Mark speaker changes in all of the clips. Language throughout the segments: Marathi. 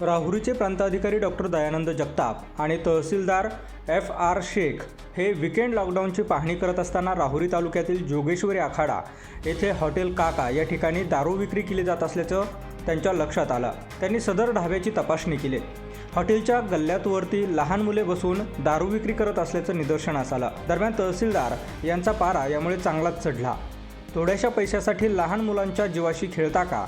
Speaker 1: राहुरीचे प्रांताधिकारी डॉक्टर दयानंद जगताप आणि तहसीलदार एफ. आर. शेख हे विकेंड लॉकडाऊनची पाहणी करत असताना राहुरी तालुक्यातील जोगेश्वरी आखाडा येथे हॉटेल काका या ठिकाणी दारू विक्री केली जात असल्याचं त्यांच्या लक्षात आलं. त्यांनी सदर ढाब्याची तपासणी केली. हॉटेलच्या गल्ल्यातवरती लहान मुले बसून दारू विक्री करत असल्याचं निदर्शनास आलं. दरम्यान तहसीलदार यांचा पारा यामुळे चांगलाच चढला. थोड्याशा पैशासाठी लहान मुलांच्या जीवाशी खेळता का?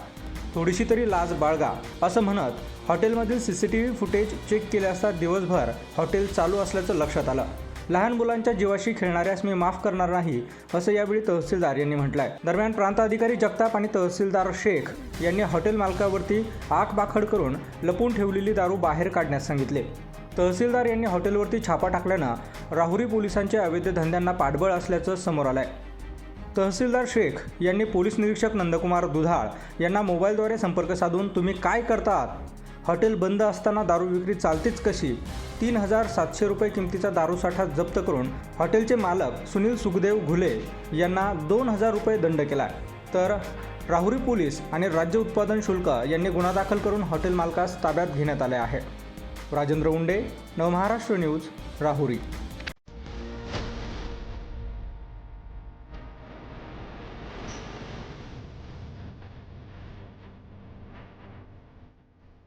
Speaker 1: थोडीशी तरी लाज बाळगा असं म्हणत हॉटेलमधील C C T V footage check केले असता दिवसभर हॉटेल चालू असल्याचं लक्षात आलं. लहान मुलांच्या जीवाशी खेळणाऱ्यास मी माफ करणार नाही असं यावेळी तहसीलदार यांनी म्हटलंय. दरम्यान प्रांत अधिकारी जगताप आणि तहसीलदार शेख यांनी हॉटेल मालकावरती आखबाखड करून लपून ठेवलेली दारू बाहेर काढण्यास सांगितले. तहसीलदार यांनी हॉटेलवरती छापा टाकल्यानं राहुरी पोलिसांच्या अवैध धंद्यांना पाठबळ असल्याचं समोर आलंय. तहसीलदार शेख यांनी पोलीस निरीक्षक नंदकुमार दुधाळ यांना मोबाईलद्वारे संपर्क साधून तुम्ही काय करतात? हॉटेल बंद असताना दारू विक्री चालतेच कशी? तीन हजार सातशे रुपये किमतीचा दारूसाठा जप्त करून हॉटेलचे मालक सुनील सुखदेव घुले यांना दोन हजार रुपये दंड केला तर राहुरी पोलीस आणि राज्य उत्पादन शुल्क यांनी गुन्हा दाखल करून हॉटेल मालकास ताब्यात घेण्यात आले आहे. राजेंद्र उंडे नवमहाराष्ट्र न्यूज राहुरी.